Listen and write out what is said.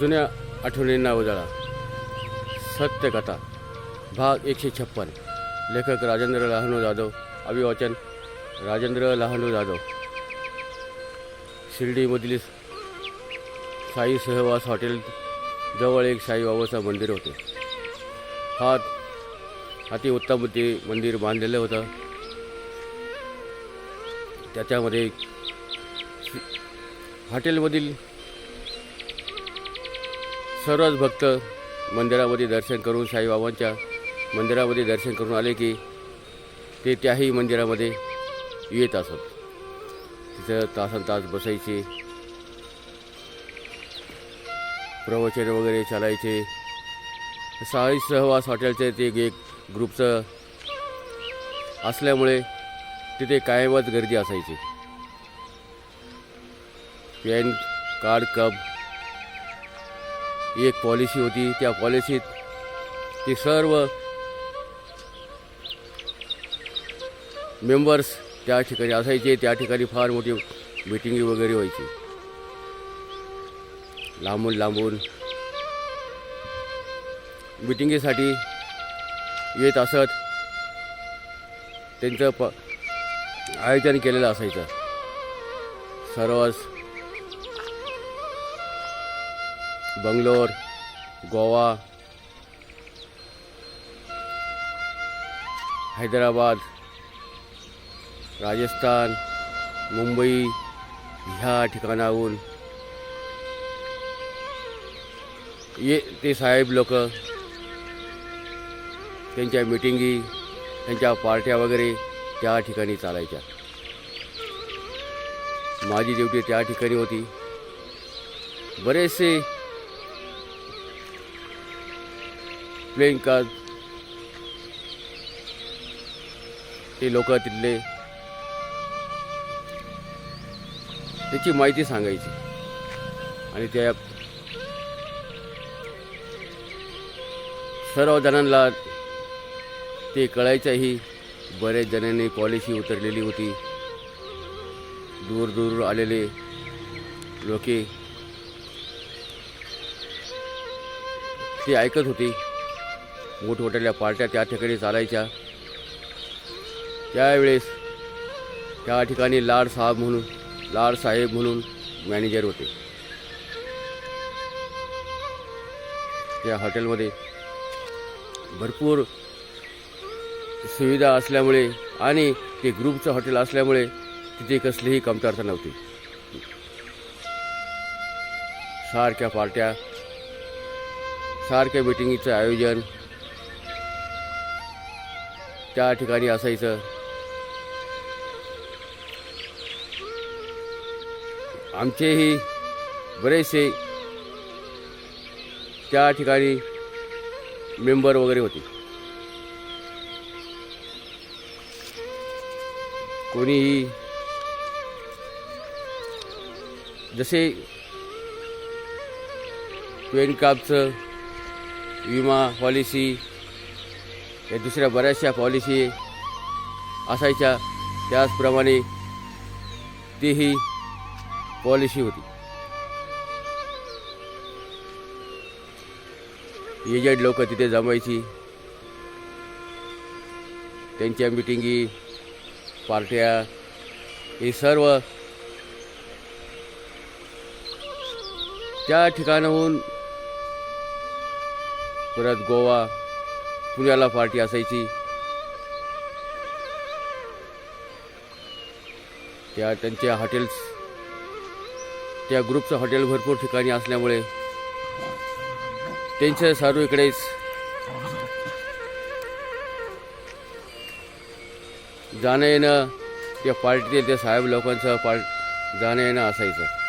जुन्या आठवणींना उजाळा. सत्यकथा भाग एकशे छप्पन. लेखक राजेंद्र लहानू जाधव अभिवाचन राजेंद्र लहानू जाधव. शिर्डीमधील साई सहवास हॉटेल जवळ एक साईबाबाचं मंदिर होते. हा अति उत्तम ते मंदिर बांधलेलं होतं. त्याच्यामध्ये हॉटेलमधील सर्वच भक्त मंदिरामध्ये दर्शन करून साईबाबांच्या मंदिरामध्ये दर्शन करून आले की ते त्याही मंदिरामध्ये येत असत. तिथं तासन तास बसायचे. प्रवचन वगैरे चालायचे. साई सहवास हॉटेलचे ते एक ग्रुपचं असल्यामुळे तिथे कायमच गर्दी असायची. पॅन कार्ड कप एक पॉलिसी होती. त्या पॉलिसीत ती सर्व मेंबर्स त्या ठिकाणी असायचे. त्या ठिकाणी फार मोठी मिटिंगी वगैरे व्हायची. लांबून लांबून मिटिंगीसाठी येत असत. त्यांचं प आयोजन केलेलं असायचं. सर्वच बंगलोर गोवा हैदराबाद राजस्थान मुंबई ह्या ठिकाणाहून. ये ते साहेब लोक त्यांच्या मिटिंगी त्यांच्या पार्ट्या वगैरे त्या ठिकाणी चालायच्या. माझी ड्युटी त्या ठिकाणी होती. बरेचसे प्लेइंग कार्ड ते लोक तिथले त्याची माहिती सांगायची. आणि त्या सर्व जणांना ते कळायचंही. बऱ्याच जणांनी पॉलिसी उतरलेली होती. दूर दूर आलेले लोके. ते ऐकत होती. मोठमोठ्या पार्ट्या त्या ठिकाणी चालायच्या. त्यावेळेस त्या ठिकाणी लाड साहेब म्हणून लाड साहेब म्हणून मॅनेजर होते. त्या हॉटेलमध्ये भरपूर सुविधा असल्यामुळे आणि ते ग्रुपचं हॉटेल असल्यामुळे तिथे कसलीही कमतरता नव्हती. सारख्या पार्ट्या सारख्या मिटिंगीचं आयोजन त्या ठिकाणी असायचं. आमचेही बरेचसे त्या ठिकाणी मेंबर वगैरे होते. कोणीही जसे पेनकापचं विमा पॉलिसी या दुसऱ्या बऱ्याचशा पॉलिसी असायच्या. त्याचप्रमाणे तीही पॉलिसी होती. एजंट लोक तिथे जमायची. त्यांच्या मिटिंगी पार्ट्या हे सर्व त्या ठिकाणाहून परत गोवा पुण्याला पार्टी असायची. त्या त्यांच्या हॉटेल्स त्या ग्रुपचं हॉटेल भरपूर ठिकाणी असल्यामुळे त्यांचं सारू इकडेच जाणं येणं त्या पार्टीतील त्या साहेब लोकांचं पार्ट जाणं येणं असायचं.